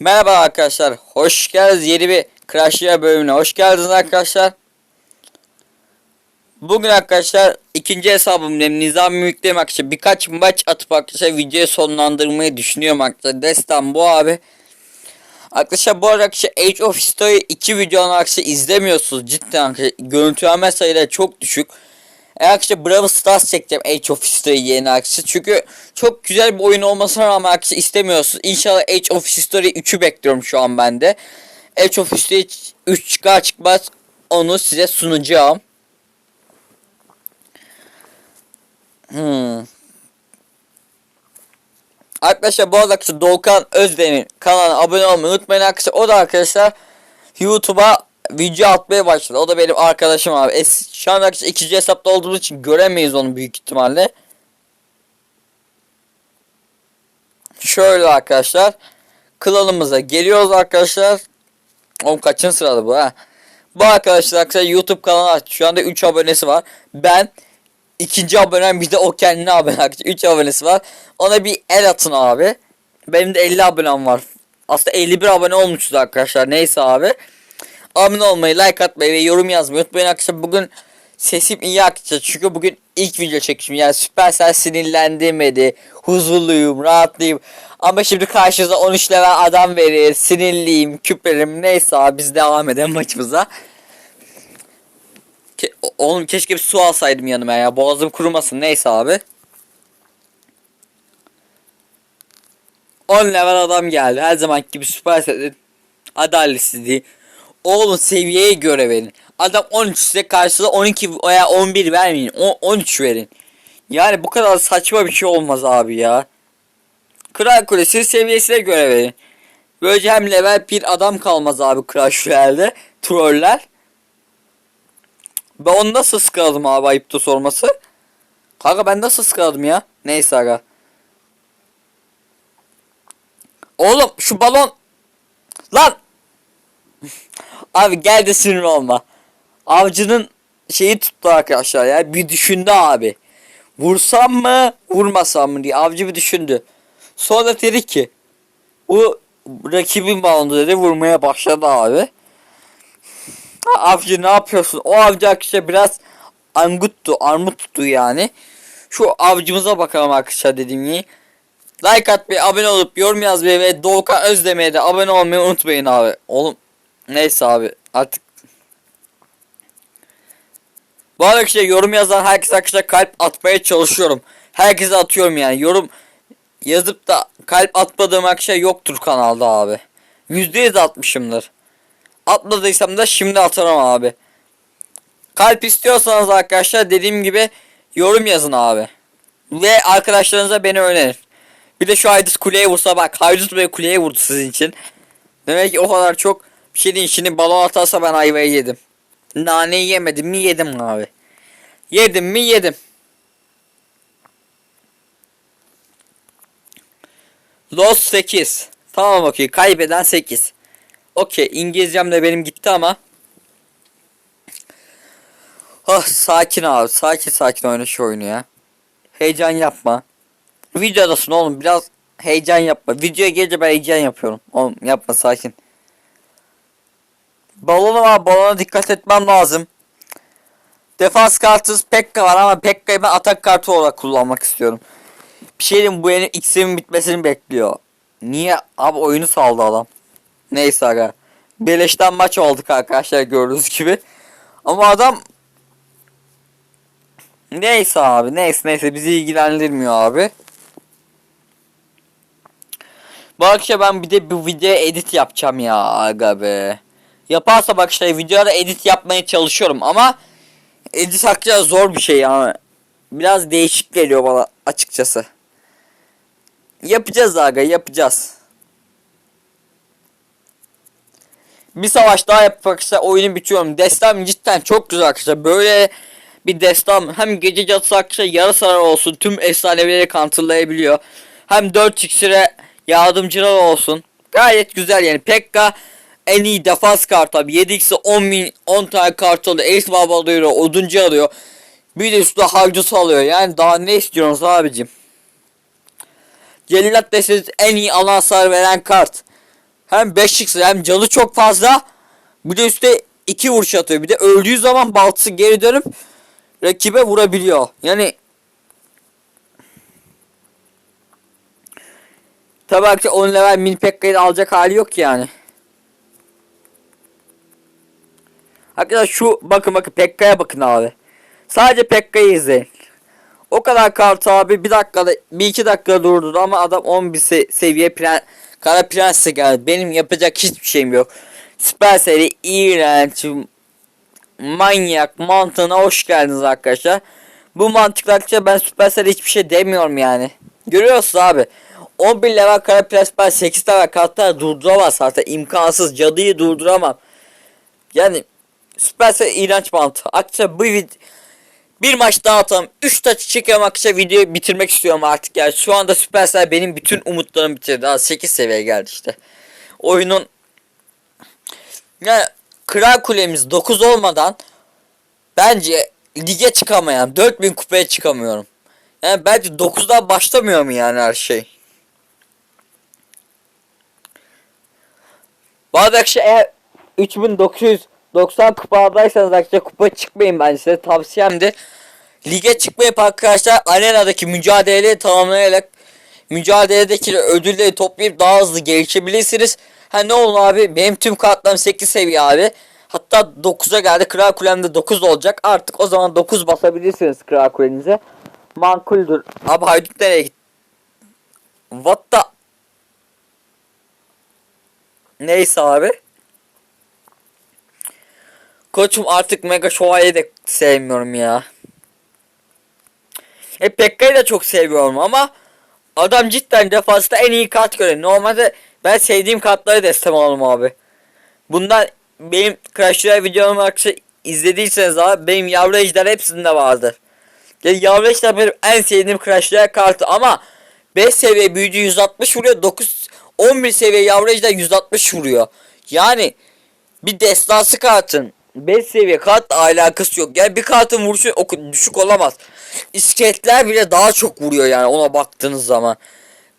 Merhaba arkadaşlar. Hoş geldiniz yeni bir Crash Royale bölümüne. Hoş geldiniz arkadaşlar. Bugün arkadaşlar ikinci hesabım benim Nizam Mülk'teyim arkadaşlar. Birkaç maç atıp arkadaşlar videoyu sonlandırmayı düşünüyorum arkadaşlar. Destan bu abi. Arkadaşlar bu arada arkadaşlar Age of History 2 videonu arkadaşlar izlemiyorsunuz. Cidden arkadaşlar görüntüleme sayıları çok düşük. E arkadaşlar Brawl Stars çekeceğim Age of History yeni arkadaşlar. Çünkü çok güzel bir oyun olmasına rağmen arkadaşlar istemiyorsunuz. İnşallah Age of History 3'ü bekliyorum şu an bende. Age of History 3 çıkar çıkmaz onu size sunacağım. Hmm. Arkadaşlar bu arada arkadaşlar Doğukan Özden'in kanalına abone olmayı unutmayın arkadaşlar. O da arkadaşlar YouTube'a video atmaya başladı. O da benim arkadaşım abi. Es şu an arkadaşlar ikinci hesapta olduğumuz için göremeyiz onu büyük ihtimalle. Şöyle arkadaşlar. Klanımıza geliyoruz arkadaşlar. Oğlum kaçın sırada bu ha. Bu arkadaşlar arkadaşlar YouTube kanalı aç. Şu anda 3 abonesi var. Ben ikinci abonem bir de o kendine abone arkadaşlar. 3 abonesi var. Ona bir el atın abi. Benim de 50 abonem var. Aslında 51 abone olmuşuz arkadaşlar. Neyse abi. Abone olmayı, like atmayı ve yorum yazmayı unutmayın arkadaşlar. Bugün sesim iyi arkadaşlar. Çünkü bugün ilk video çekmişim. Yani Supercell sinirlendirmedi. Huzurluyum, rahatlıyım. Ama şimdi karşınıza 13 level adam verir. Sinirliyim, küperim. Neyse abi biz devam edelim maçımıza. Ke oğlum keşke bir su alsaydım yanıma ya. Boğazım kurumasın. Neyse abi. 10 level adam geldi. Her zaman gibi Supercell'in adaletsizliği. Oğlum seviyeye göre verin. Adam 13 size karşılığı 12 veya 11 vermeyin. O 13 verin. Yani bu kadar saçma bir şey olmaz abi ya. Kral Kulesi seviyesine göre verin. Böylece hem level bir adam kalmaz abi Crash Royale'de. Troller. Ben onu nasıl sıkaladım abi ayıptı sorması. Kanka ben nasıl sıkaladım ya? Neyse aga. Oğlum şu balon. Lan. Abi gel de sinir olma. Avcının şeyi tuttu arkadaşlar ya. Bir düşündü abi. Vursam mı vurmasam mı diye avcı bir düşündü. Sonra dedi ki bu rakibin balonu dedi vurmaya başladı abi. Avcı ne yapıyorsun? O avcı arkadaşlar biraz anguttu, armut tuttu yani. Şu avcımıza bakalım arkadaşlar dediğim gibi. Like atmayı, abone olup yorum yazmayı ve Doğukan Özdemir'e de abone olmayı unutmayın abi. Oğlum neyse abi artık bu arada arkadaşlar yorum yazan herkese arkadaşlar kalp atmaya çalışıyorum. Herkese atıyorum yani. Yorum yazıp da kalp atmadığım arkadaşlar yoktur kanalda abi. %100 atmışımdır. Atmadıysam da şimdi atarım abi. Kalp istiyorsanız arkadaşlar dediğim gibi yorum yazın abi. Ve arkadaşlarınıza beni önerin. Bir de şu Haydut kuleye vursa bak Haydut Bey kuleye vurdu sizin için. Demek ki o kadar çok değil. Şimdi balon atarsa ben ayvayı yedim. Naneyi yemedim mi yedim abi. Yedim mi yedim. Lost 8. Tamam okey. Kaybeden 8. Okey. İngilizcem de benim gitti ama. Oh sakin abi. Sakin sakin oyna şu oyunu ya. Heyecan yapma. Videodasın oğlum biraz heyecan yapma. Videoya gelince ben heyecan yapıyorum. Oğlum yapma sakin. Balonu var. Balona dikkat etmem lazım. Defans kartı Pekka var ama Pekka'yı ben atak kartı olarak kullanmak istiyorum. Bir şey diyeyim bu yeni X'imin bitmesini bekliyor. Niye? Abi oyunu saldı adam. Neyse aga. Beleşten maç olduk arkadaşlar gördüğünüz gibi. Ama adam Neyse abi neyse neyse bizi ilgilendirmiyor abi. Bu akşam ben bir de bu video edit yapacağım ya aga be. Yaparsa bak işte videoda edit yapmaya çalışıyorum ama edit hakikaten zor bir şey yani. Biraz değişik geliyor bana açıkçası. Yapacağız aga yapacağız. Bir savaş daha yapıp arkadaşlar oyunu bitiyorum. Destem cidden çok güzel arkadaşlar. Böyle bir destan hem gece cadısı arkadaşlar yarı sarar olsun tüm efsaneleri counterlayabiliyor. Hem 4 iksire yardımcılar olsun. Gayet güzel yani. Pekka en iyi defans kartı abi. 7x'e 10 bin 10 tane kart alıyor. Ace Baba alıyor. Oduncu alıyor. Bir de üstüne harcısı alıyor. Yani daha ne istiyorsunuz abicim? Cellat deseniz en iyi alan hasar veren kart. Hem 5 x hem canı çok fazla. Bir de üstte 2 vuruş atıyor. Bir de öldüğü zaman baltası geri dönüp rakibe vurabiliyor. Yani Tabii ki 10 level mini Pekka'yı alacak hali yok yani. Arkadaşlar şu bakın bakın Pekka'ya bakın abi. Sadece Pekka'yı izleyin. O kadar kart abi bir dakikada bir iki dakika durdu ama adam 11 se seviye pren kara prens'e geldi. Benim yapacak hiçbir şeyim yok. Süper seri iğrenç manyak mantığına hoş geldiniz arkadaşlar. Bu mantıklarca ben Supercell hiçbir şey demiyorum yani. Görüyorsunuz abi. 11 level kara prens ben 8 level kartlar durduramaz zaten imkansız cadıyı durduramam. Yani Supercell iğrenç mantığı. Arkadaşlar bu vid bir maç daha atalım. 3 taç çekiyorum arkadaşlar videoyu bitirmek istiyorum artık yani. Şu anda Supercell benim bütün umutlarımı bitirdi. Daha 8 seviyeye geldi işte. Oyunun yani Kral Kulemiz 9 olmadan bence lige çıkamayan 4000 kupaya çıkamıyorum. Yani bence 9'dan başlamıyor mu yani her şey? Bazı arkadaşlar eğer 3990 kupa arkadaşlar kupa çıkmayın ben size tavsiyemdi. Lige çıkmayıp arkadaşlar arenadaki mücadeleyi tamamlayarak mücadeledeki ödülleri toplayıp daha hızlı gelişebilirsiniz. Ha ne oldu abi benim tüm kartlarım 8 seviye abi. Hatta 9'a geldi. Kral Kulem'de 9 olacak. Artık o zaman 9 basabilirsiniz Kral Kulenize. Mankuldür. Abi haydut nereye gitti? What the... Neyse abi. Koçum artık Mega Şövalye'yi de sevmiyorum ya. E Pekka'yı da çok seviyorum ama adam cidden defansta en iyi kart göre. Normalde ben sevdiğim kartları destem alalım abi. Bundan benim Crash Royale videomu arkadaşlar izlediyseniz abi benim yavru ejder hepsinde vardır. Yani yavru ejder benim en sevdiğim Crash Royale kartı ama 5 seviye büyücü 160 vuruyor 9 11 seviye yavru ejder 160 vuruyor. Yani bir destansı kartın 5 seviye kartla alakası yok. Yani bir kartın vuruşu düşük olamaz. İskeletler bile daha çok vuruyor yani ona baktığınız zaman.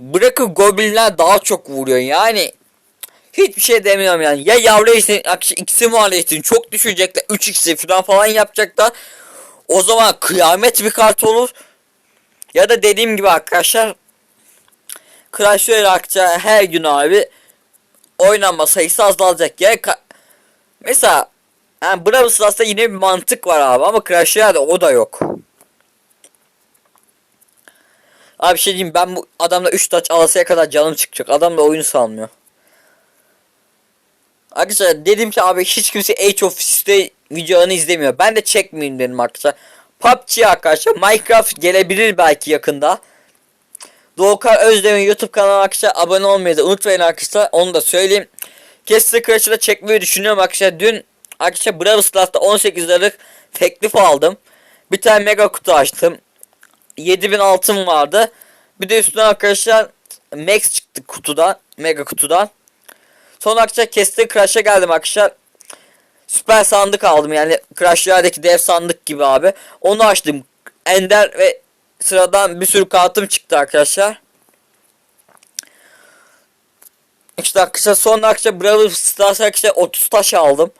Bırakın goblinler daha çok vuruyor yani. Hiçbir şey demiyorum yani. Ya yavru ejderin ikisi maliyetini çok düşecekler. 3x'i falan falan yapacaklar. O zaman kıyamet bir kart olur. Ya da dediğim gibi arkadaşlar Crash Royale her gün abi oynanma sayısı azalacak. Yani mesela yani Brawl Stars'ta yine bir mantık var abi ama Crash Royale'de o da yok. Abi şey diyeyim ben bu adamla 3 taç alasaya kadar canım çıkacak. Adam da oyunu salmıyor. Arkadaşlar dedim ki abi hiç kimse Age of History videolarını izlemiyor. Ben de çekmeyeyim dedim arkadaşlar. PUBG arkadaşlar Minecraft gelebilir belki yakında. Doğukan Özdemir'in YouTube kanalına arkadaşlar abone olmayı da unutmayın arkadaşlar. Onu da söyleyeyim. Castle Crash'ı çekmeyi düşünüyorum arkadaşlar. Dün arkadaşlar Brawl Stars'ta 18 liralık teklif aldım. Bir tane mega kutu açtım. 7000 altın vardı. Bir de üstüne arkadaşlar Max çıktı kutudan. Mega kutudan. Sonra arkadaşlar Castle Crash'a geldim arkadaşlar. Süper sandık aldım yani Crash Royale'deki dev sandık gibi abi. Onu açtım. Ender ve sıradan bir sürü kartım çıktı arkadaşlar. İşte arkadaşlar sonra arkadaşlar Brawl Stars arkadaşlar 30 taş aldım.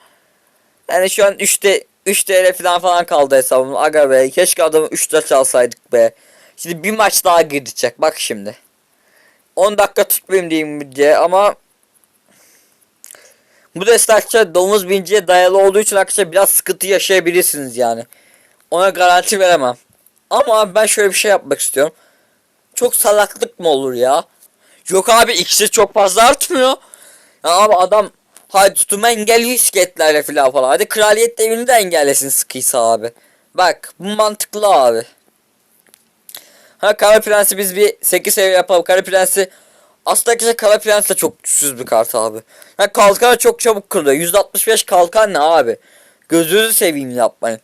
Yani şu an 3'te 3 TL falan falan kaldı hesabım. Aga be keşke adamı 3 taş alsaydık be. Şimdi bir maç daha girecek bak şimdi. 10 dakika tutmayayım diyeyim diye ama bu deste arkadaşlar domuz binciye dayalı olduğu için arkadaşlar biraz sıkıntı yaşayabilirsiniz yani. Ona garanti veremem. Ama ben şöyle bir şey yapmak istiyorum. Çok salaklık mı olur ya? Yok abi ikisi çok fazla artmıyor. Ya abi adam hadi tutumu engelliyor isketlerle filan falan. Hadi kraliyet devrini de engellesin sıkıysa abi. Bak bu mantıklı abi. Ha Kara Prens'i biz bir 8 seviye yapalım. Kara Prens'i aslında arkadaşlar Kara Prens de çok güçsüz bir kart abi. Ha kalkan çok çabuk kırılıyor. 165 kalkan ne abi? Gözünüzü seveyim yapmayın.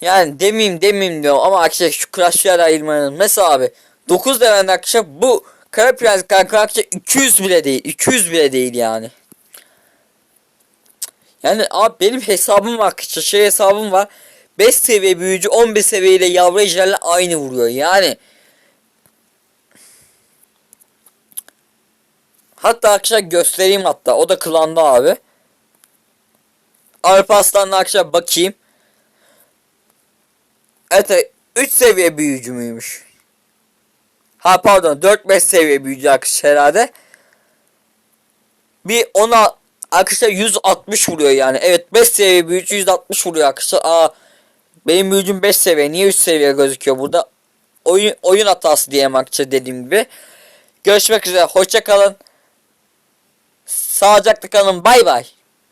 Yani demeyeyim demeyeyim diyorum ama arkadaşlar şu Crash ayırmanın. Mesela abi 9 level arkadaşlar bu Kara Prens arkadaşlar 200 bile değil. 200 bile değil yani. Yani abi benim hesabım var şey hesabım var. 5 seviye büyücü 11 seviyeyle yavru ejderle aynı vuruyor yani. Hatta arkadaşlar göstereyim hatta. O da klanda abi. Alparslan'la arkadaşlar bakayım. Evet 3 seviye büyücü müymüş? Ha pardon 4-5 seviye büyücü arkadaşlar herhalde. Bir ona arkadaşlar 160 vuruyor yani. Evet 5 seviye büyücü 160 vuruyor arkadaşlar. Aa benim büyücüm 5 seviye. Niye 3 seviye gözüküyor burada? Oyun oyun hatası diyeyim arkadaşlar dediğim gibi. Görüşmek üzere. Hoşça kalın. Sağlıcakla kalın. Bay bay.